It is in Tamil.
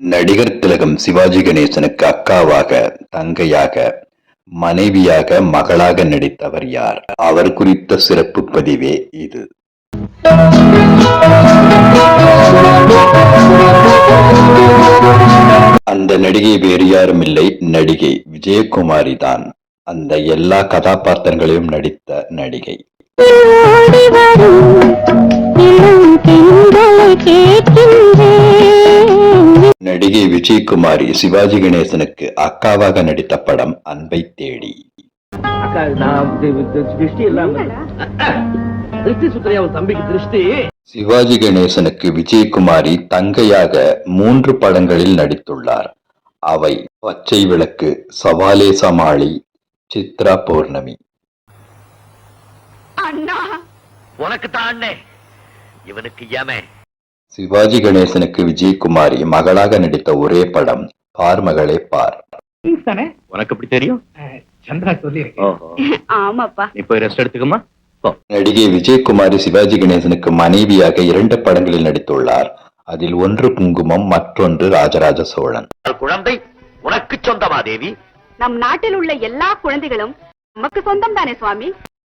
நடிகர் திலகம் சிவாஜி கணேசனுக்கு அக்காவாக தங்கையாக மனைவியாக மகளாக நடித்தவர் யார்? அவர் குறித்த சிறப்பு பதிவே இது. அந்த நடிகை வேறு யாரும் இல்லை நடிகை விஜயகுமாரி தான். அந்த எல்லா கதாபாத்திரங்களையும் நடித்த நடிகை. ஓடி நடிகை விஜயகுமாரி சிவாஜி கணேசனுக்கு அக்காவாக நடித்த படம் அன்பை தேடி. சிவாஜி கணேசனுக்கு விஜயகுமாரி தங்கையாக மூன்று படங்களில் நடித்துள்ளார். அவை பச்சை விளக்கு சவாலே சமாளி சித்ரா பௌர்ணமி. உனக்கு தான் அண்ணே. இவனுக்கு ஏமே சிவாஜி கணேசனுக்கு விஜயகுமாரி மகளாக நடித்த ஒரே படம் பார் மகளே பார். உனக்கு எப்படி தெரியும்? ஆமாப்பா. நீ போய் ரெஸ்ட் எடுத்துக்கமா போ. நடிகை விஜயகுமாரி சிவாஜி கணேசனுக்கு மனைவியாக இரண்டு படங்களில் நடித்துள்ளார். அதில் ஒன்று குங்குமம் மற்றொன்று ராஜராஜ சோழன். குழந்தை உனக்கு சொந்தமா தேவி? நம் நாட்டில் உள்ள எல்லா குழந்தைகளும் நமக்கு சொந்தம் தானே சுவாமி?